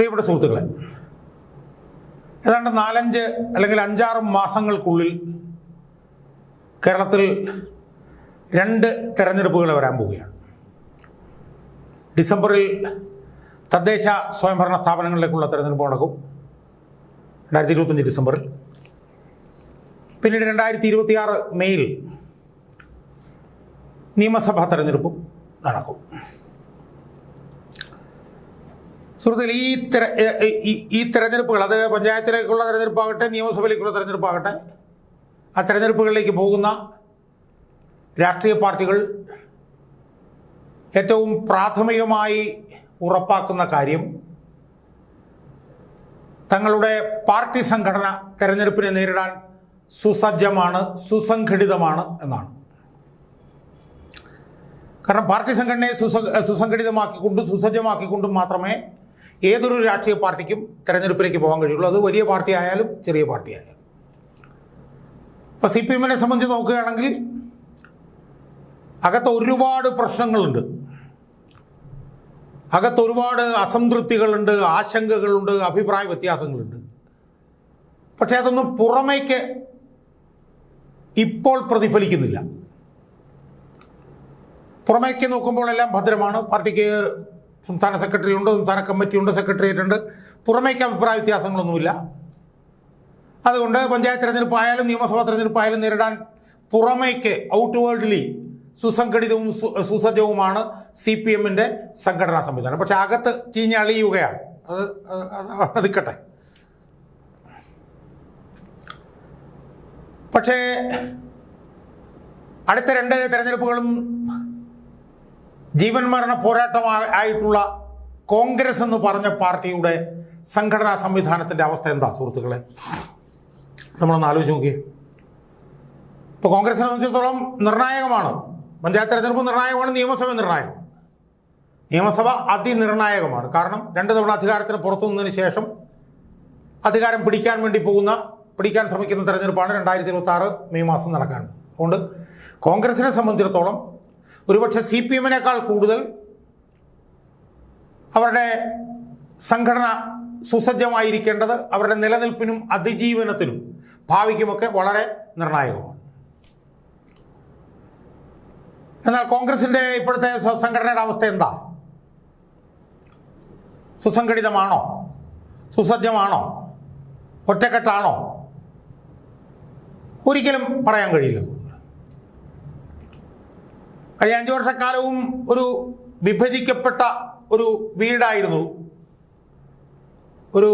പ്രിയപ്പെട്ട സുഹൃത്തുക്കളെ ഏതാണ്ട് നാലഞ്ച് അല്ലെങ്കിൽ അഞ്ചാറ് മാസങ്ങൾക്കുള്ളിൽ കേരളത്തിൽ രണ്ട് തെരഞ്ഞെടുപ്പുകൾ വരാൻ പോവുകയാണ്. ഡിസംബറിൽ തദ്ദേശ സ്വയംഭരണ സ്ഥാപനങ്ങളിലേക്കുള്ള തെരഞ്ഞെടുപ്പ് നടക്കും. രണ്ടായിരത്തി ഇരുപത്തഞ്ച് ഡിസംബറിൽ. പിന്നീട് രണ്ടായിരത്തി ഇരുപത്തിയാറ് മെയ്യിൽ നിയമസഭാ തെരഞ്ഞെടുപ്പും നടക്കും. സുഹൃത്തുക്കൾ ഈ തെര ഈ- തെരഞ്ഞെടുപ്പുകൾ അത് പഞ്ചായത്തിലേക്കുള്ള തെരഞ്ഞെടുപ്പാകട്ടെ നിയമസഭയിലേക്കുള്ള തെരഞ്ഞെടുപ്പാകട്ടെ ആ തെരഞ്ഞെടുപ്പുകളിലേക്ക് പോകുന്ന രാഷ്ട്രീയ പാർട്ടികൾ ഏറ്റവും പ്രാഥമികമായി ഉറപ്പാക്കുന്ന കാര്യം തങ്ങളുടെ പാർട്ടി സംഘടന തെരഞ്ഞെടുപ്പിനെ നേരിടാൻ സുസജ്ജമാണ് സുസംഘടിതമാണ് എന്നാണ്. കാരണം പാർട്ടി സംഘടനയെ സുസ സുസംഘടിതമാക്കിക്കൊണ്ടും സുസജ്ജമാക്കിക്കൊണ്ടും മാത്രമേ ഏതൊരു രാഷ്ട്രീയ പാർട്ടിക്കും തെരഞ്ഞെടുപ്പിലേക്ക് പോകാൻ കഴിയുള്ളൂ. അത് വലിയ പാർട്ടി ആയാലും ചെറിയ പാർട്ടി ആയാലും ഇപ്പോൾ സി പി എമ്മിനെ സംബന്ധിച്ച് നോക്കുകയാണെങ്കിൽ അകത്ത് ഒരുപാട് പ്രശ്നങ്ങളുണ്ട്. അകത്ത് ഒരുപാട് അസംതൃപ്തികളുണ്ട് ആശങ്കകളുണ്ട് അഭിപ്രായ വ്യത്യാസങ്ങളുണ്ട്. പക്ഷേ അതൊന്നും പുറമേക്ക് ഇപ്പോൾ പ്രതിഫലിക്കുന്നില്ല. പുറമേക്ക് നോക്കുമ്പോൾ എല്ലാം ഭദ്രമാണ്. പാർട്ടിക്ക് സംസ്ഥാന സെക്രട്ടറി ഉണ്ട് സംസ്ഥാന കമ്മിറ്റി ഉണ്ട് സെക്രട്ടേറിയറ്റ് ഉണ്ട്. പുറമേക്ക് അഭിപ്രായ വ്യത്യാസങ്ങളൊന്നുമില്ല. അതുകൊണ്ട് പഞ്ചായത്ത് തെരഞ്ഞെടുപ്പ് ആയാലും നിയമസഭാ തെരഞ്ഞെടുപ്പ് ആയാലും നേരിടാൻ പുറമേക്ക് ഔട്ട് വേൾഡിലി സുസംഘടിതവും സുസജ്ജവുമാണ് സി പി എമ്മിന്റെ സംഘടനാ സംവിധാനം. പക്ഷെ അകത്ത് ചീഞ്ഞളിയുകയാണ് അത് അത് അത് നിൽക്കട്ടെ. പക്ഷേ അടുത്ത രണ്ട് തെരഞ്ഞെടുപ്പുകളും ജീവൻ മരണ പോരാട്ടം ആയിട്ടുള്ള കോൺഗ്രസ് എന്ന് പറഞ്ഞ പാർട്ടിയുടെ സംഘടനാ സംവിധാനത്തിന്റെ അവസ്ഥ എന്താ സുഹൃത്തുക്കളെ? നമ്മളൊന്ന് ആലോചിച്ച് നോക്കിയേ. ഇപ്പോൾ കോൺഗ്രസിനെ സംബന്ധിച്ചിടത്തോളം നിർണായകമാണ്. പഞ്ചായത്ത് തെരഞ്ഞെടുപ്പ് നിർണായകമാണ് നിയമസഭ നിർണായകമാണ്. നിയമസഭ അതിനിർണായകമാണ്. കാരണം രണ്ട് തവണ അധികാരത്തിന് പുറത്തു നിന്നതിന് ശേഷം അധികാരം പിടിക്കാൻ വേണ്ടി പോകുന്ന പിടിക്കാൻ ശ്രമിക്കുന്ന തെരഞ്ഞെടുപ്പാണ് രണ്ടായിരത്തി ഇരുപത്തി മെയ് മാസം നടക്കാറുണ്ട് അതുകൊണ്ട് കോൺഗ്രസിനെ സംബന്ധിച്ചിടത്തോളം ഒരുപക്ഷെ സി പി എമ്മിനേക്കാൾ കൂടുതൽ അവരുടെ സംഘടന സുസജ്ജമായിരിക്കേണ്ടത് അവരുടെ നിലനിൽപ്പിനും അതിജീവനത്തിനും ഭാവിക്കുമൊക്കെ വളരെ നിർണായകമാണ്. എന്നാൽ കോൺഗ്രസിന്റെ ഇപ്പോഴത്തെ സംഘടനയുടെ അവസ്ഥ എന്താ? സുസംഘടിതമാണോ? സുസജ്ജമാണോ? ഒറ്റക്കെട്ടാണോ? ഒരിക്കലും പറയാൻ കഴിയില്ല. കഴിഞ്ഞ അഞ്ചു വർഷക്കാലവും ഒരു വിഭജിക്കപ്പെട്ട ഒരു വീടായിരുന്നു. ഒരു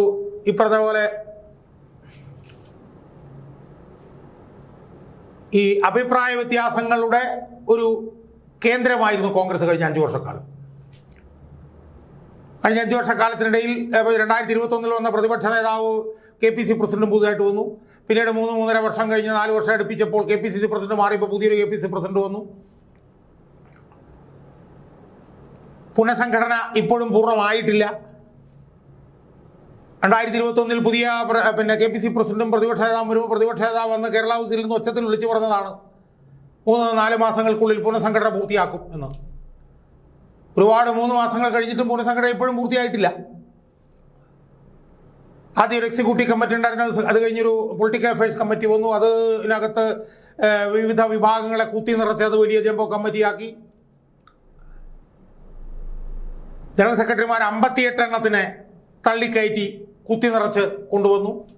ഇപ്പറത്തെ പോലെ ഈ അഭിപ്രായ വ്യത്യാസങ്ങളുടെ ഒരു കേന്ദ്രമായിരുന്നു കോൺഗ്രസ് കഴിഞ്ഞ അഞ്ചു വർഷക്കാലം. കഴിഞ്ഞ അഞ്ചു വർഷക്കാലത്തിനിടയിൽ രണ്ടായിരത്തി ഇരുപത്തൊന്നിൽ വന്ന പ്രതിപക്ഷ നേതാവ് കെ പി സി പ്രസിഡന്റ് പുതുതായിട്ട് വന്നു. പിന്നീട് മൂന്ന് മൂന്നര വർഷം കഴിഞ്ഞ് നാല് വർഷം അടുപ്പിച്ചപ്പോൾ K P C C president മാറിയപ്പോൾ പുതിയൊരു കെ പി സി പ്രസിഡന്റ് വന്നു. പുനഃസംഘടന ഇപ്പോഴും പൂർണമായിട്ടില്ല. രണ്ടായിരത്തി ഇരുപത്തൊന്നിൽ പുതിയ പിന്നെ കെ പി സി പ്രസിഡന്റും പ്രതിപക്ഷ നേതാവും ഒരു പ്രതിപക്ഷ നേതാവ് വന്ന് കേരള ഹൗസിൽ നിന്ന് ഒച്ചത്തിൽ വിളിച്ചു പറഞ്ഞതാണ്. മൂന്ന് നാല് മാസങ്ങൾക്കുള്ളിൽ പുനഃസംഘടന പൂർത്തിയാക്കും എന്ന്. ഒരുപാട് മൂന്ന് മാസങ്ങൾ കഴിഞ്ഞിട്ടും പുനഃസംഘടന ഇപ്പോഴും പൂർത്തിയായിട്ടില്ല. ആദ്യം ഒരു എക്സിക്യൂട്ടീവ് കമ്മിറ്റി ഉണ്ടായിരുന്നത് അത് കഴിഞ്ഞൊരു പൊളിറ്റിക്കൽ അഫയേഴ്സ് കമ്മിറ്റി വന്നു. അത് ഇതിനകത്ത് വിവിധ വിഭാഗങ്ങളെ കുത്തി നിറച്ച് അത് വലിയ ജംബോ കമ്മിറ്റിയാക്കി ജനറൽ സെക്രട്ടറിമാർ അമ്പത്തിയെട്ട് എണ്ണത്തിനെ തള്ളിക്കയറ്റി കുത്തി നിറച്ച് കൊണ്ടുവന്നു.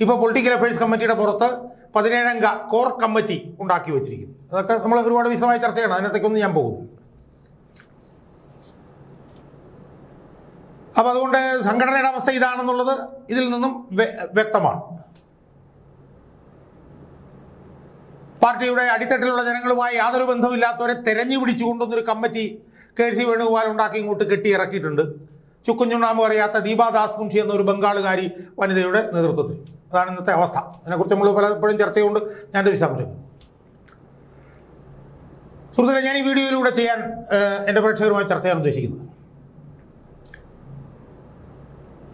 ഇപ്പോൾ പൊളിറ്റിക്കൽ അഫയേഴ്സ് കമ്മിറ്റിയുടെ പുറത്ത് പതിനേഴംഗ കോർ കമ്മിറ്റി ഉണ്ടാക്കി വെച്ചിരിക്കുന്നു. അതൊക്കെ നമ്മൾ ഒരുപാട് വിശദമായ ചർച്ച ചെയ്യണം അതിനകത്തേക്കൊന്നും ഞാൻ പോകുന്നു അപ്പോൾ അതുകൊണ്ട് സംഘടനയുടെ അവസ്ഥ ഇതാണെന്നുള്ളത് ഇതിൽ നിന്നും വ്യ- വ്യക്തമാണ്. പാർട്ടിയുടെ അടിത്തട്ടിലുള്ള ജനങ്ങളുമായി യാതൊരു ബന്ധവുമില്ലാത്തവരെ തെരഞ്ഞു പിടിച്ചു കൊണ്ടുവന്നൊരു കമ്മിറ്റി കെ സി വേണുഗോപാൽ ഉണ്ടാക്കി ഇങ്ങോട്ട് കെട്ടി ഇറക്കിയിട്ടുണ്ട് ചുക്കുഞ്ഞുണ്ണാമ്പ് അറിയാത്ത ദീപാദാസ് മുൻഷി എന്നൊരു ബംഗാളുകാരി വനിതയുടെ നേതൃത്വത്തിൽ. അതാണ് ഇന്നത്തെ അവസ്ഥ. അതിനെക്കുറിച്ച് നമ്മൾ പലപ്പോഴും ചർച്ച ഞാൻ ഞാനൊരു വിശദാംശം സുഹൃത്തുക്കളെ ഞാൻ ഈ വീഡിയോയിലൂടെ ചെയ്യാൻ എന്റെ പ്രേക്ഷകരുമായി ചർച്ച ചെയ്യാൻ ഉദ്ദേശിക്കുന്നത്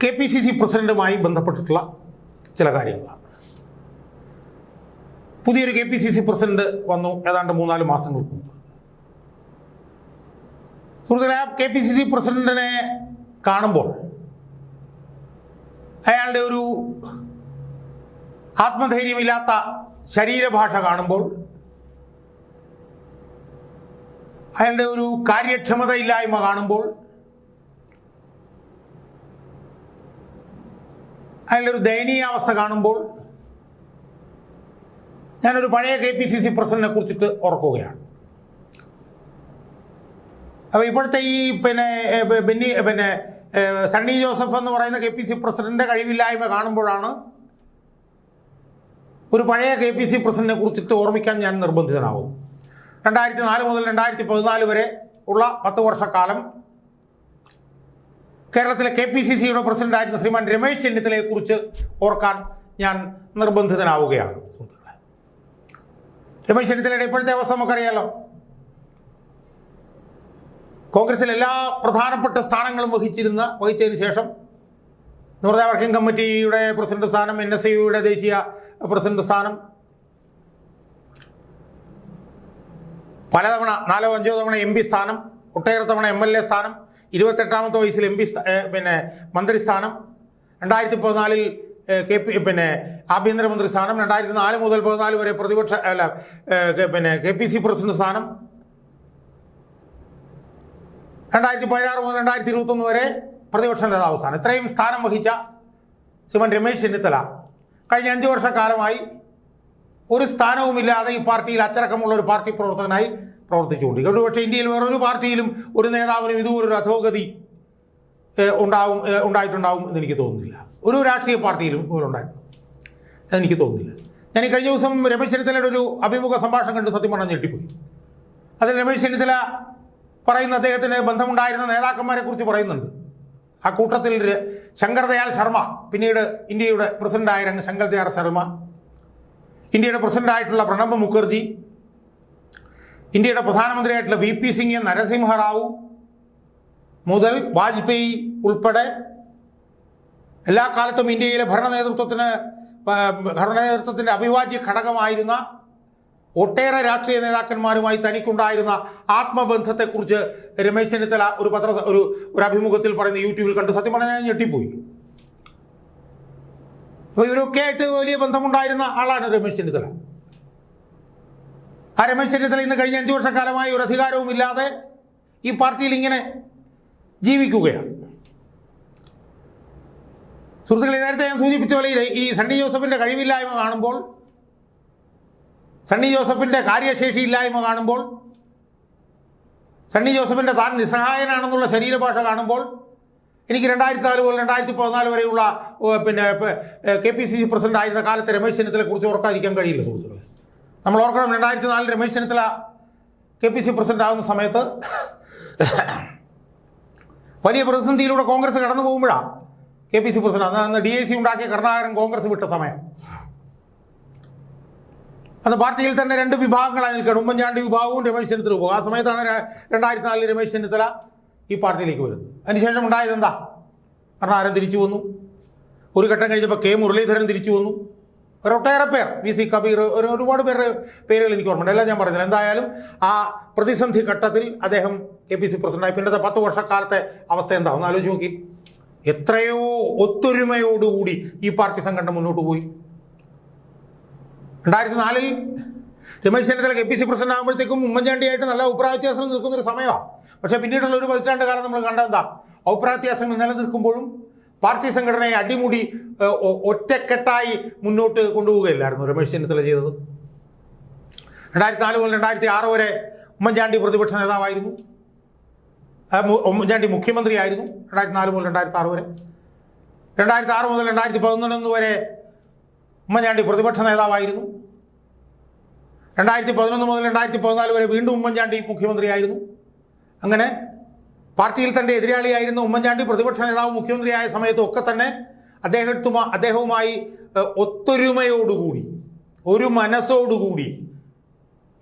കെ പി സി സി പ്രസിഡന്റുമായി ബന്ധപ്പെട്ടിട്ടുള്ള ചില കാര്യങ്ങളാണ്. പുതിയൊരു K P C C president വന്നു ഏതാണ്ട് മൂന്നാൽ മാസങ്ങൾക്ക് മുമ്പ്. സുഹൃത്തുക്കളെ ആ കെ പി സി സി പ്രസിഡന്റിനെ കാണുമ്പോൾ അയാളുടെ ഒരു ആത്മധൈര്യമില്ലാത്ത ശരീരഭാഷ കാണുമ്പോൾ അയാളുടെ ഒരു കാര്യക്ഷമതയില്ലായ്മ കാണുമ്പോൾ അയാളുടെ ഒരു ദയനീയാവസ്ഥ കാണുമ്പോൾ ഞാനൊരു പഴയ കെ പി സി സി പ്രസിഡന്റിനെ കുറിച്ചിട്ട് ഓർക്കുകയാണ്. അപ്പോൾ ഇപ്പോഴത്തെ ഈ പിന്നെ ബെന്നി പിന്നെ സണ്ണി ജോസഫ് എന്ന് പറയുന്ന കെ പി സി പ്രസിഡന്റിന്റെ കഴിവില്ലായ്മ കാണുമ്പോഴാണ് ഒരു പഴയ കെ പി സി പ്രസിഡന്റിനെ കുറിച്ചിട്ട് ഓർമ്മിക്കാൻ ഞാൻ നിർബന്ധിതനാവുന്നു രണ്ടായിരത്തി നാല് മുതൽ രണ്ടായിരത്തി പതിനാല് വരെ ഉള്ള പത്ത് വർഷക്കാലം കേരളത്തിലെ കെ പി സി സിയുടെ പ്രസിഡന്റായിരുന്ന ശ്രീമാൻ രമേശ് ചെന്നിത്തലയെ കുറിച്ച് ഓർക്കാൻ ഞാൻ നിർബന്ധിതനാവുകയാണ് സുഹൃത്തുക്കളെ. രമേശ് ചെന്നിത്തലയുടെ ഇപ്പോഴത്തെ അവസ്ഥ നമുക്കറിയാലോ. കോൺഗ്രസിൽ എല്ലാ പ്രധാനപ്പെട്ട സ്ഥാനങ്ങളും വഹിച്ചിരുന്ന വഹിച്ചതിന് ശേഷം നോർത്ത് വർക്കിംഗ് കമ്മിറ്റിയുടെ പ്രസിഡന്റ് സ്ഥാനം എൻ എസ് യുടെ ദേശീയ പ്രസിഡന്റ് സ്ഥാനം. പലതവണ നാലോ അഞ്ചോ തവണ എം പി സ്ഥാനം ഒട്ടേറെ തവണ എം എൽ എ സ്ഥാനം ഇരുപത്തെട്ടാമത്തെ വയസ്സിൽ എം പി പിന്നെ മന്ത്രി സ്ഥാനം രണ്ടായിരത്തി പതിനാലിൽ കെ പി പിന്നെ ആഭ്യന്തരമന്ത്രി സ്ഥാനം രണ്ടായിരത്തി നാല് മുതൽ പതിനാല് വരെ പ്രതിപക്ഷ അല്ല പിന്നെ കെ പി സി പ്രസിഡന്റ് സ്ഥാനം രണ്ടായിരത്തി പതിനാറ് മുതൽ രണ്ടായിരത്തി ഇരുപത്തൊന്ന് വരെ പ്രതിപക്ഷ നേതാവ് സ്ഥാനം ഇത്രയും സ്ഥാനം വഹിച്ച ശ്രീമൻ രമേശ് ചെന്നിത്തല കഴിഞ്ഞ അഞ്ച് വർഷക്കാലമായി ഒരു സ്ഥാനവുമില്ലാതെ ഈ പാർട്ടിയിൽ അച്ചടക്കമുള്ള ഒരു പാർട്ടി പ്രവർത്തകനായി പ്രവർത്തിച്ചുകൊണ്ടിരിക്കും പക്ഷേ ഇന്ത്യയിൽ വേറൊരു പാർട്ടിയിലും ഒരു നേതാവിനും ഇതുപോലൊരു അധോഗതി ഉണ്ടാവും ഉണ്ടായിട്ടുണ്ടാവും എന്ന് എനിക്ക് തോന്നുന്നില്ല. ഒരു രാഷ്ട്രീയ പാർട്ടിയിലും ഇതുപോലെ ഉണ്ടായിട്ടുണ്ട്. അതെനിക്ക് തോന്നുന്നില്ല. ഞാൻ ഈ കഴിഞ്ഞ ദിവസം രമേശ് ചെന്നിത്തലയുടെ ഒരു അഭിമുഖ സംഭാഷണം കണ്ട് സത്യം പറഞ്ഞാൽ ഞെട്ടിപ്പോയി. അതിൽ രമേശ് ചെന്നിത്തല പറയുന്ന അദ്ദേഹത്തിന് ബന്ധമുണ്ടായിരുന്ന നേതാക്കന്മാരെ കുറിച്ച് പറയുന്നുണ്ട്. ആ കൂട്ടത്തിൽ ശങ്കർദയാൽ ശങ്കർ ദയാൽ ശർമ്മ പിന്നീട് ഇന്ത്യയുടെ പ്രസിഡന്റായ രംഗ ശങ്കർ ദയാൽ ശർമ്മ ഇന്ത്യയുടെ പ്രസിഡന്റായിട്ടുള്ള പ്രണബ് മുഖർജി ഇന്ത്യയുടെ പ്രധാനമന്ത്രിയായിട്ടുള്ള വി പി സിംഗ് നരസിംഹറാവു മുതൽ വാജ്പേയി ഉൾപ്പെടെ എല്ലാ കാലത്തും ഇന്ത്യയിലെ ഭരണ നേതൃത്വത്തിന് ഭരണ നേതൃത്വത്തിന്റെ അവിഭാജ്യ ഘടകമായിരുന്ന ഒട്ടേറെ രാഷ്ട്രീയ നേതാക്കന്മാരുമായി തനിക്കുണ്ടായിരുന്ന ആത്മബന്ധത്തെക്കുറിച്ച് രമേശ് ചെന്നിത്തല ഒരു പത്ര ഒരു ഒരു അഭിമുഖത്തിൽ പറയുന്ന യൂട്യൂബിൽ കണ്ട്. സത്യം പറഞ്ഞാൽ ഞാൻ ഞെട്ടിപ്പോയി. അപ്പോൾ ഇവരൊക്കെ ആയിട്ട് വലിയ ബന്ധമുണ്ടായിരുന്ന ആളാണ് രമേശ് ചെന്നിത്തല. ആ രമേശ് ചെന്നിത്തല ഇന്ന് കഴിഞ്ഞ അഞ്ച് വർഷക്കാലമായി ഒരു അധികാരവും ഇല്ലാതെ ഈ പാർട്ടിയിൽ ഇങ്ങനെ ജീവിക്കുകയാണ്. സുഹൃത്തുക്കളെ നേരത്തെ ഞാൻ സൂചിപ്പിച്ച പോലെ ഈ- സണ്ണി ജോസഫിന്റെ കഴിവില്ലായ്മ കാണുമ്പോൾ സണ്ണി ജോസഫിന്റെ കാര്യശേഷി ഇല്ലായ്മ കാണുമ്പോൾ സണ്ണി ജോസഫിന്റെ താൻ നിസ്സഹായനാണെന്നുള്ള ശരീരഭാഷ കാണുമ്പോൾ എനിക്ക് രണ്ടായിരത്തി നാല് മുതൽ രണ്ടായിരത്തി പതിനാല് വരെയുള്ള പിന്നെ K P C C president ആയിരുന്ന കാലത്ത് രമേശ് ചെന്നിത്തലയെ കുറിച്ച് ഓർക്കാതിരിക്കാൻ കഴിയില്ല സുഹൃത്തുക്കളെ. നമ്മൾ ഓർക്കണം രണ്ടായിരത്തി നാലിൽ Ramesh Chennithala K P C president ആകുന്ന സമയത്ത് വലിയ പ്രതിസന്ധിയിലൂടെ കോൺഗ്രസ് കടന്നു പോകുമ്പോഴാണ് കെ പി സി പ്രസിഡന്റ് അന്ന് ഡി എ സി ഉണ്ടാക്കിയ കർണാകരൻ കോൺഗ്രസ് വിട്ട സമയം. അന്ന് പാർട്ടിയിൽ തന്നെ രണ്ട് വിഭാഗങ്ങളായി നിൽക്കുകയാണ്. ഉമ്മൻചാണ്ടി വിഭാഗവും രമേശ് ചെന്നിത്തല വിഭാഗം ആ സമയത്താണ് രണ്ടായിരത്തി നാലിൽ രമേശ് ചെന്നിത്തല ഈ പാർട്ടിയിലേക്ക് വരുന്നത്. അതിനുശേഷം ഉണ്ടായത് എന്താ? കാരണം ആരും തിരിച്ചു വന്നു. ഒരു ഘട്ടം കഴിഞ്ഞപ്പോൾ കെ മുരളീധരൻ തിരിച്ചു വന്നു. ഒരൊട്ടേറെ പേർ. വി സി കബീർ ഒരു ഒരുപാട് പേരുടെ പേരുകൾ എനിക്ക് ഓർമ്മയുണ്ട്. എല്ലാം ഞാൻ പറഞ്ഞില്ല. എന്തായാലും ആ പ്രതിസന്ധി ഘട്ടത്തിൽ അദ്ദേഹം കെ പി സി പ്രസിഡന്റായി. പിന്നത്തെ പത്ത് വർഷക്കാലത്തെ അവസ്ഥ എന്താ? ഒന്ന് ആലോചിച്ച് നോക്കി. എത്രയോ ഒത്തൊരുമയോടുകൂടി ഈ പാർട്ടി സംഘടന മുന്നോട്ട് പോയി. രണ്ടായിരത്തി നാലിൽ Ramesh Chennithala K P C president ആകുമ്പോഴത്തേക്കും ഉമ്മൻചാണ്ടിയായിട്ട് നല്ല നിൽക്കുന്ന ഒരു സമയമാണ് പക്ഷേ പിന്നീടുള്ള ഒരു പതിറ്റാണ്ട് കാലം നമ്മൾ കണ്ടെന്താ എന്താ വ്യത്യാസങ്ങൾ നിലനിൽക്കുമ്പോഴും പാർട്ടി സംഘടനയെ അടിമുടി ഒറ്റക്കെട്ടായി മുന്നോട്ട് കൊണ്ടുപോവുകയില്ലായിരുന്നു രമേശ് ചെന്നിത്തല ചെയ്തത്. രണ്ടായിരത്തി നാല് മുതൽ രണ്ടായിരത്തി ആറ് വരെ ഉമ്മൻചാണ്ടി പ്രതിപക്ഷ നേതാവായിരുന്നു. ഉമ്മൻചാണ്ടി മുഖ്യമന്ത്രിയായിരുന്നു രണ്ടായിരത്തി നാല് മുതൽ രണ്ടായിരത്തി ആറ് വരെ. രണ്ടായിരത്തി ആറ് മുതൽ രണ്ടായിരത്തി പതിനൊന്ന് വരെ ഉമ്മൻചാണ്ടി പ്രതിപക്ഷ നേതാവായിരുന്നു. രണ്ടായിരത്തി പതിനൊന്ന് മുതൽ രണ്ടായിരത്തി പതിനാല് വരെ വീണ്ടും ഉമ്മൻചാണ്ടി മുഖ്യമന്ത്രിയായിരുന്നു. അങ്ങനെ പാർട്ടിയിൽ തന്റെ എതിരാളിയായിരുന്ന ഉമ്മൻചാണ്ടി പ്രതിപക്ഷ നേതാവ് മുഖ്യമന്ത്രിയായ സമയത്തും ഒക്കെ തന്നെ അദ്ദേഹത്തുമാ അദ്ദേഹവുമായി ഒത്തൊരുമയോടുകൂടി ഒരു മനസ്സോടുകൂടി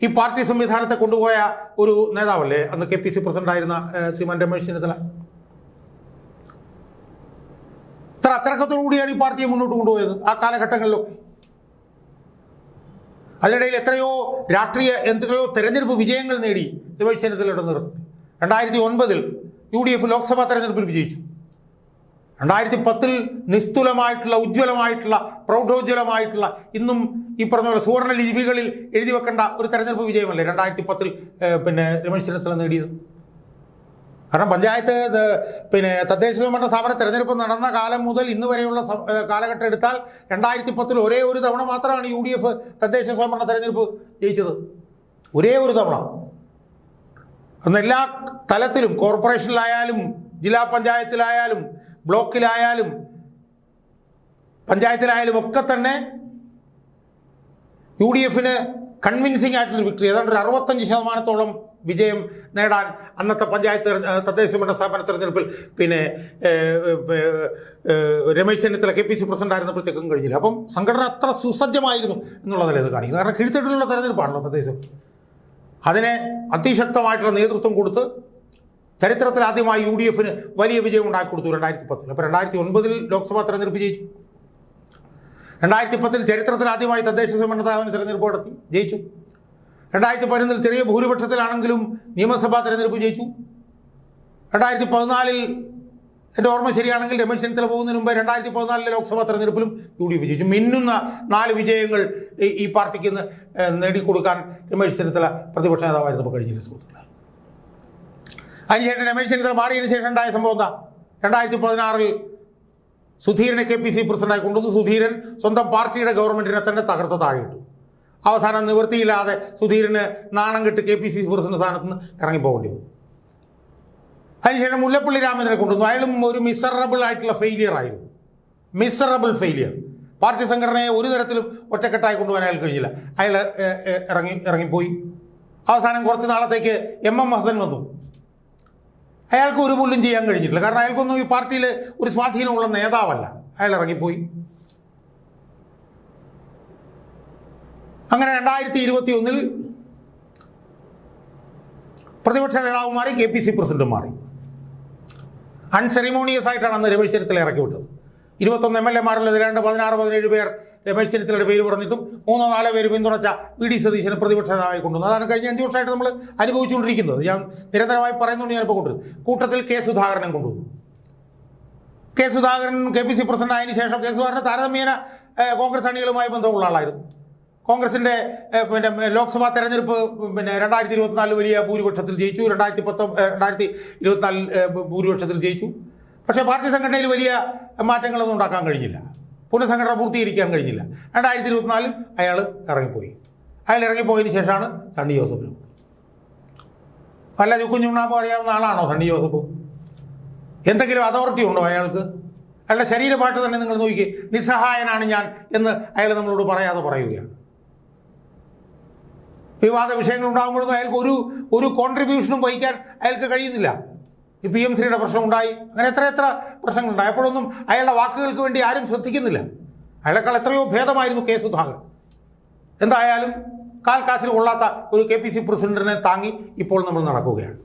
ഈ പാർട്ടി സംവിധാനത്തെ കൊണ്ടുപോയ ഒരു നേതാവല്ലേ? അന്ന് കെ പി സി പ്രസിഡന്റായിരുന്ന ശ്രീമാൻ രമേശ് ചെന്നിത്തല. ഇത്ര അച്ചടക്കത്തോടു കൂടിയാണ് ഈ പാർട്ടിയെ മുന്നോട്ട് കൊണ്ടുപോയത് ആ കാലഘട്ടങ്ങളിലൊക്കെ. അതിനിടയിൽ എത്രയോ രാഷ്ട്രീയ എത്രയോ തെരഞ്ഞെടുപ്പ് വിജയങ്ങൾ നേടി രമേശ് ചെന്നിത്തലയുടെ നിർത്തി രണ്ടായിരത്തി ഒൻപതിൽ യു ഡി എഫ് ലോക്സഭാ തെരഞ്ഞെടുപ്പിൽ വിജയിച്ചു. രണ്ടായിരത്തി പത്തിൽ നിസ്തുലമായിട്ടുള്ള ഉജ്ജ്വലമായിട്ടുള്ള പ്രൗഢോജ്വലമായിട്ടുള്ള ഇന്നും ഈ പറഞ്ഞ പോലെ സുവർണ ലിപികളിൽ എഴുതി വെക്കേണ്ട ഒരു തെരഞ്ഞെടുപ്പ് വിജയമല്ലേ രണ്ടായിരത്തി പത്തിൽ പിന്നെ രമേശ് ചെന്നിത്തല നേടിയത്? കാരണം പഞ്ചായത്ത് പിന്നെ തദ്ദേശ സ്വയംഭരണ സ്ഥാപന തെരഞ്ഞെടുപ്പ് നടന്ന കാലം മുതൽ ഇന്ന് വരെയുള്ള കാലഘട്ടം എടുത്താൽ രണ്ടായിരത്തി പത്തിൽ ഒരേ ഒരു തവണ മാത്രമാണ് യു ഡി എഫ് തദ്ദേശ സ്വയംഭരണ തെരഞ്ഞെടുപ്പ് ജയിച്ചത്. ഒരേ ഒരു തവണ. അന്ന് എല്ലാ തലത്തിലും കോർപ്പറേഷനിലായാലും ജില്ലാ പഞ്ചായത്തിലായാലും ബ്ലോക്കിലായാലും പഞ്ചായത്തിലായാലും ഒക്കെ തന്നെ യു ഡി എഫിന് കൺവിൻസിംഗ് ആയിട്ടുള്ള വിക്ടറി ഏതാണ്ട് ഒരു അറുപത്തഞ്ച് ശതമാനത്തോളം വിജയം നേടാൻ അന്നത്തെ പഞ്ചായത്ത് തദ്ദേശ ഭരണ സ്ഥാപന തെരഞ്ഞെടുപ്പിൽ പിന്നെ Ramesh Chennithala K P C president ആയിരുന്നപ്പോഴത്തേക്കും കഴിഞ്ഞില്ല. അപ്പം സംഘടന അത്ര സുസജ്ജമായിരുന്നു എന്നുള്ളതല്ലേ ഇത് കാണിക്കുന്നത്? കാരണം കീഴ്ത്തിട്ടുള്ള തെരഞ്ഞെടുപ്പാണല്ലോ തദ്ദേശം. അതിനെ അതിശക്തമായിട്ടുള്ള നേതൃത്വം കൊടുത്ത് ചരിത്രത്തിൽ ആദ്യമായി യു ഡി എഫിന് വലിയ വിജയം ഉണ്ടാക്കി കൊടുത്തു രണ്ടായിരത്തി പത്തിൽ. അപ്പോൾ രണ്ടായിരത്തി ഒൻപതിൽ ലോക്സഭാ തെരഞ്ഞെടുപ്പ് ജയിച്ചു. രണ്ടായിരത്തി പത്തിൽ ചരിത്രത്തിൽ ആദ്യമായി തദ്ദേശ സ്വയംഭരണ സ്ഥാപന തെരഞ്ഞെടുപ്പ് നടത്തി. ജയിച്ചു. രണ്ടായിരത്തി പതിനൊന്നിൽ ചെറിയ ഭൂരിപക്ഷത്തിലാണെങ്കിലും നിയമസഭാ തെരഞ്ഞെടുപ്പ് ജയിച്ചു. രണ്ടായിരത്തി പതിനാലിൽ എന്റെ ഓർമ്മ ശരിയാണെങ്കിൽ രമേശ് ചെന്നിത്തല പോകുന്നതിന് മുമ്പ് രണ്ടായിരത്തി പതിനാലിലെ ലോക്സഭാ തെരഞ്ഞെടുപ്പിലും യു ഡി എഫ് ജയിച്ചു. മിന്നുന്ന നാല് വിജയങ്ങൾ ഈ- ഈ പാർട്ടിക്ക് ഇന്ന് നേടിക്കൊടുക്കാൻ രമേശ് ചെന്നിത്തല പ്രതിപക്ഷ നേതാവായിരുന്നപ്പോൾ കഴിഞ്ഞില്ല സുഹൃത്തുക്കളെ. അതിനുശേഷം രമേശ് ചെന്നിത്തല മാറിയതിനു ശേഷം ഉണ്ടായ സംഭവം എന്താ? രണ്ടായിരത്തി പതിനാറിൽ സുധീരനെ കെ പി സി പ്രസിഡന്റായി കൊണ്ടുവന്നു. സുധീരൻ സ്വന്തം പാർട്ടിയുടെ ഗവൺമെന്റിനെ തന്നെ തകർത്ത് താഴെയിട്ടു. അവസാനം നിവൃത്തിയില്ലാതെ സുധീരന് നാണം കെട്ട് കെ പി സി പ്രസിഡന്റ് സ്ഥാനത്ത് നിന്ന് ഇറങ്ങിപ്പോകേണ്ടി വന്നു. അതിനുശേഷം മുല്ലപ്പള്ളി രാമചന്ദ്രനെ കൊണ്ടുവന്നു. അയാളും ഒരു മിസറബിൾ ആയിട്ടുള്ള ഫെയിലിയർ ആയിരുന്നു. മിസറബിൾ ഫെയിലിയർ പാർട്ടി സംഘടനയെ ഒരു തരത്തിലും ഒറ്റക്കെട്ടായി കൊണ്ടുപോകാൻ അയാൾ കഴിഞ്ഞില്ല. അയാൾ ഇറങ്ങി ഇറങ്ങിപ്പോയി. അവസാനം കുറച്ച് നാളത്തേക്ക് എം എം ഹസൻ വന്നു. അയാൾക്ക് ഒരു പുല്ലും ചെയ്യാൻ കഴിഞ്ഞിട്ടില്ല. കാരണം അയാൾക്കൊന്നും ഈ പാർട്ടിയിൽ ഒരു സ്വാധീനമുള്ള നേതാവല്ല. അയാൾ ഇറങ്ങിപ്പോയി. അങ്ങനെ രണ്ടായിരത്തി ഇരുപത്തി ഒന്നിൽ പ്രതിപക്ഷ നേതാവ് മാറി കെ പി സി പ്രസിഡന്റ് മാറി. അൺസെറിമോണിയസ് ആയിട്ടാണ് അന്ന് രമേശ് ചെന്നിത്തല ഇറക്കി വിട്ടത്. ഇരുപത്തൊന്ന് എം എൽ എമാരിൽ രണ്ട് പതിനാറ് പതിനേഴ് പേർ രമേശ് ചെന്നിത്തലയുടെ പേര് പറഞ്ഞിട്ടും മൂന്നോ നാലോ പേര് പിന്തുണച്ച വി ഡി സതീശനെ പ്രതിപക്ഷ നേതാവായി കൊണ്ടുവന്നു. അതാണ് കഴിഞ്ഞ അഞ്ച് വർഷമായിട്ട് നമ്മൾ അനുഭവിച്ചുകൊണ്ടിരിക്കുന്നത്. ഞാൻ നിരന്തരമായി പറയുന്നുണ്ട് ഞാനിപ്പോൾ കൊണ്ടുവരും കൂട്ടത്തിൽ കെ സുധാകരനെ കൊണ്ടുവന്നു. K Sudhakaran K P C president ആയതിനു ശേഷം കെ സുധാകരൻ താരതമ്യേന കോൺഗ്രസ് അണികളുമായി ബന്ധമുള്ള ആളായിരുന്നു. കോൺഗ്രസിന്റെ പിന്നെ ലോക്സഭാ തെരഞ്ഞെടുപ്പ് പിന്നെ രണ്ടായിരത്തി ഇരുപത്തിനാലിൽ വലിയ ഭൂരിപക്ഷത്തിൽ ജയിച്ചു. രണ്ടായിരത്തി ഏഹ്, രണ്ടായിരത്തി ഇരുപത്തിനാലിൽ ഭൂരിപക്ഷത്തിൽ ജയിച്ചു. പക്ഷേ പാർട്ടി സംഘടനയിൽ വലിയ മാറ്റങ്ങളൊന്നും ഉണ്ടാക്കാൻ കഴിഞ്ഞില്ല. പുനഃസംഘടന പൂർത്തീകരിക്കാൻ കഴിഞ്ഞില്ല. രണ്ടായിരത്തി ഇരുപത്തിനാലിൽ അയാൾ ഇറങ്ങിപ്പോയി. അയാൾ ഇറങ്ങിപ്പോയതിന് ശേഷമാണ് സണ്ണി ജോസഫിന് വല്ല ചുക്കുഞ്ഞുണ്ണാമ്പോ അറിയാവുന്ന ആളാണോ സണ്ണി ജോസഫ്? എന്തെങ്കിലും അതോറിറ്റി ഉണ്ടോ അയാൾക്ക്? അയാളുടെ ശരീരഭാഷ തന്നെ നിങ്ങൾ നോക്കി നിസ്സഹായനാണ് ഞാൻ എന്ന് അയാൾ നമ്മളോട് പറയാതെ പറയുകയാണ്. വിവാദ വിഷയങ്ങൾ ഉണ്ടാകുമ്പോഴൊന്നും അയാൾക്ക് ഒരു ഒരു കോൺട്രിബ്യൂഷനും വഹിക്കാൻ അയാൾക്ക് കഴിയുന്നില്ല. ഈ പി എം സിയുടെ പ്രശ്നം ഉണ്ടായി. അങ്ങനെ എത്ര എത്ര പ്രശ്നങ്ങളുണ്ടായി അപ്പോഴൊന്നും അയാളുടെ വാക്കുകൾക്ക് വേണ്ടി ആരും ശ്രദ്ധിക്കുന്നില്ല. അയാളെക്കാൾ എത്രയോ ഭേദമായിരുന്നു കെ സുധാകരൻ. എന്തായാലും കാൽ കൊള്ളാത്ത ഒരു കെ പി സി പ്രസിഡന്റിനെ താങ്ങി ഇപ്പോൾ നമ്മൾ നടക്കുകയാണ്.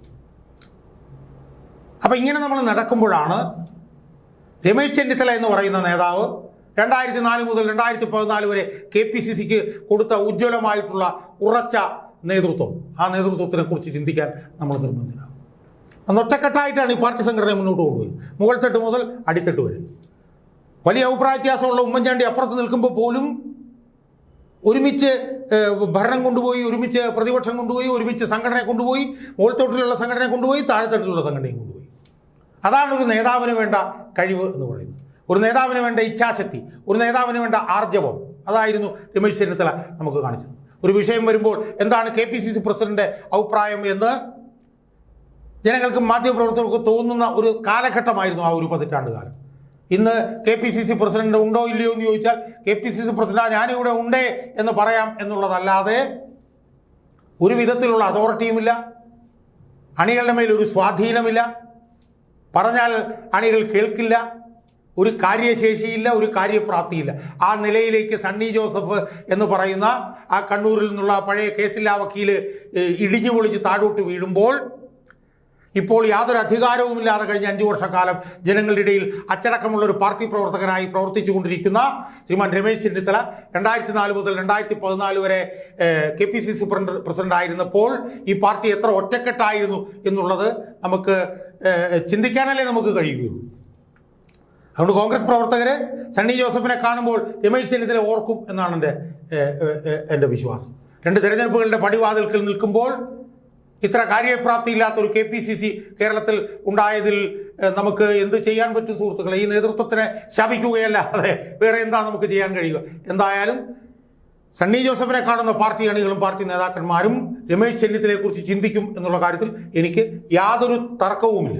അപ്പം ഇങ്ങനെ നമ്മൾ നടക്കുമ്പോഴാണ് രമേശ് ചെന്നിത്തല എന്ന് പറയുന്ന നേതാവ് രണ്ടായിരത്തി നാല് മുതൽ രണ്ടായിരത്തി പതിനാല് വരെ കെ പി സി സിക്ക് കൊടുത്ത ഉജ്ജ്വലമായിട്ടുള്ള ഉറച്ച നേതൃത്വം. ആ നേതൃത്വത്തിനെ കുറിച്ച് ചിന്തിക്കാൻ നമ്മൾ നിർബന്ധിതരാകും. അന്ന് ഒറ്റക്കെട്ടായിട്ടാണ് ഈ പാർട്ടി സംഘടനയെ മുന്നോട്ട് കൊണ്ടുപോയത്. മുകൾത്തട്ട് മുതൽ അടിത്തട്ട് വരെ. വലിയ അഭിപ്രായ വ്യത്യാസമുള്ള ഉമ്മൻചാണ്ടി അപ്പുറത്ത് നിൽക്കുമ്പോൾ പോലും ഒരുമിച്ച് ഭരണം കൊണ്ടുപോയി ഒരുമിച്ച് പ്രതിപക്ഷം കൊണ്ടുപോയി ഒരുമിച്ച് സംഘടനയെ കൊണ്ടുപോയി മുകൾത്തോട്ടിലുള്ള സംഘടനയെ കൊണ്ടുപോയി താഴെത്തട്ടിലുള്ള സംഘടനയും കൊണ്ടുപോയി. അതാണ് ഒരു നേതാവിന് വേണ്ട കഴിവ് എന്ന് പറയുന്നത്. ഒരു നേതാവിന് വേണ്ട ഇച്ഛാശക്തി ഒരു നേതാവിന് വേണ്ട ആർജവം. അതായിരുന്നു രമേശ് ചെന്നിത്തല നമുക്ക് കാണിച്ചത്. ഒരു വിഷയം വരുമ്പോൾ എന്താണ് K P C C president അഭിപ്രായം എന്ന് ജനങ്ങൾക്ക് മാധ്യമപ്രവർത്തകർക്ക് തോന്നുന്ന ഒരു കാലഘട്ടമായിരുന്നു ആ ഒരു പതിറ്റാണ്ട് കാലം ഇന്ന് K P C C president ഉണ്ടോ ഇല്ലയോ എന്ന് ചോദിച്ചാൽ K P C C president ഞാനിവിടെ ഉണ്ടേ എന്ന് പറയാം എന്നുള്ളതല്ലാതെ ഒരു വിധത്തിലുള്ള അതോറിറ്റിയുമില്ല. അണികളുടെ മേൽ ഒരു സ്വാധീനമില്ല. പറഞ്ഞാൽ അണികൾ കേൾക്കില്ല. ഒരു കാര്യശേഷിയില്ല ഒരു കാര്യപ്രാപ്തിയില്ല. ആ നിലയിലേക്ക് സണ്ണി ജോസഫ് എന്ന് പറയുന്ന ആ കണ്ണൂരിൽ നിന്നുള്ള പഴയ കേസില്ലാ വക്കീൽ ഏഹ്, ഇടിഞ്ഞു പൊളിച്ച് താഴോട്ട് വീഴുമ്പോൾ ഇപ്പോൾ യാതൊരു അധികാരവുമില്ലാതെ കഴിഞ്ഞ അഞ്ചു വർഷക്കാലം ജനങ്ങളുടെ ഇടയിൽ അച്ചടക്കമുള്ള ഒരു പാർട്ടി പ്രവർത്തകനായി പ്രവർത്തിച്ചു കൊണ്ടിരിക്കുന്ന ശ്രീമാൻ രമേശ് ചെന്നിത്തല രണ്ടായിരത്തി നാല് മുതൽ രണ്ടായിരത്തി പതിനാല് വരെ K P C C president ആയിരുന്നപ്പോൾ ഈ പാർട്ടി എത്ര ഒറ്റക്കെട്ടായിരുന്നു എന്നുള്ളത് നമുക്ക് ചിന്തിക്കാനല്ലേ നമുക്ക് കഴിയുകയുള്ളൂ. അതുകൊണ്ട് കോൺഗ്രസ് പ്രവർത്തകർ സണ്ണി ജോസഫിനെ കാണുമ്പോൾ രമേശ് ചെന്നിത്തല ഓർക്കും എന്നാണ് എന്റെ എന്റെ വിശ്വാസം. രണ്ട് തിരഞ്ഞെടുപ്പുകളുടെ പടിവാതിൽക്കൽ നിൽക്കുമ്പോൾ ഇത്ര കാര്യപ്രാപ്തിയില്ലാത്ത ഒരു കെ പി സി സി കേരളത്തിൽ ഉണ്ടായതിൽ നമുക്ക് എന്ത് ചെയ്യാൻ പറ്റും സുഹൃത്തുക്കളെ? ഈ നേതൃത്വത്തിനെ ശപിക്കുകയല്ലാതെ വേറെ എന്താ നമുക്ക് ചെയ്യാൻ കഴിയുക? എന്തായാലും സണ്ണി ജോസഫിനെ കാണുന്ന പാർട്ടി അണികളും പാർട്ടി നേതാക്കന്മാരും രമേശ് ചെന്നിത്തലയെക്കുറിച്ച് ചിന്തിക്കും എന്നുള്ള കാര്യത്തിൽ എനിക്ക് യാതൊരു തർക്കവുമില്ല.